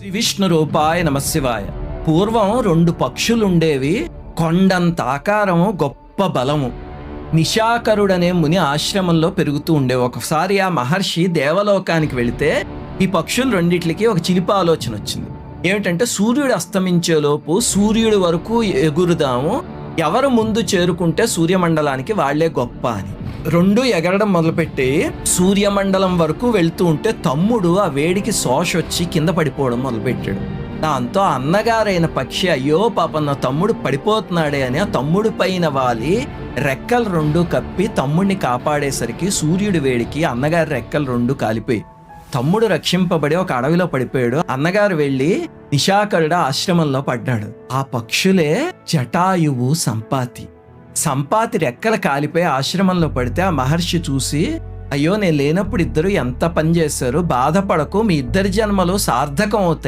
శ్రీ విష్ణు రూపాయ నమశివాయ పూర్వం రెండు పక్షులుండేవి కొండంత ఆకారము గొప్ప బలము. నిశాకరుడనే ముని ఆశ్రమంలో పెరుగుతూ ఉండే ఒకసారి ఆ మహర్షి దేవలోకానికి వెళితే ఈ పక్షులు రెండిట్లకి ఒక చిలిపి ఆలోచన వచ్చింది. ఏమిటంటే సూర్యుడు అస్తమించేలోపు సూర్యుడి వరకు ఎగురుదాము. ఎవరు ముందు చేరుకుంటే సూర్యమండలానికి వాళ్ళే గొప్ప అని. రెండు ఎగరడం మొదలుపెట్టి సూర్యమండలం వరకు వెళ్తూ ఉంటే తమ్ముడు ఆ వేడికి శోష వచ్చి కింద పడిపోవడం మొదలుపెట్టాడు. దాంతో అన్నగారైన పక్షి అయ్యో పాపం నా తమ్ముడు పడిపోతున్నాడే అని ఆ తమ్ముడు పైన వాలి రెక్కలు రెండు కప్పి తమ్ముడిని కాపాడేసరికి సూర్యుడి వేడికి అన్నగారి రెక్కలు రెండు కాలిపోయి. తమ్ముడు రక్షింపబడి ఒక అడవిలో పడిపోయాడు. అన్నగారు వెళ్ళి నిశాకరుడు ఆశ్రమంలో పడ్డాడు. ఆ పక్షులే జటాయువు సంపాతి. సంపాతి రెక్కల కాలిపోయి ఆశ్రమంలో పడితే ఆ మహర్షి చూసి అయ్యో నేను లేనప్పుడు ఇద్దరు ఎంత పని చేశారు బాధపడకు మీ ఇద్దరి జన్మలు సార్థకం అవుతాయి.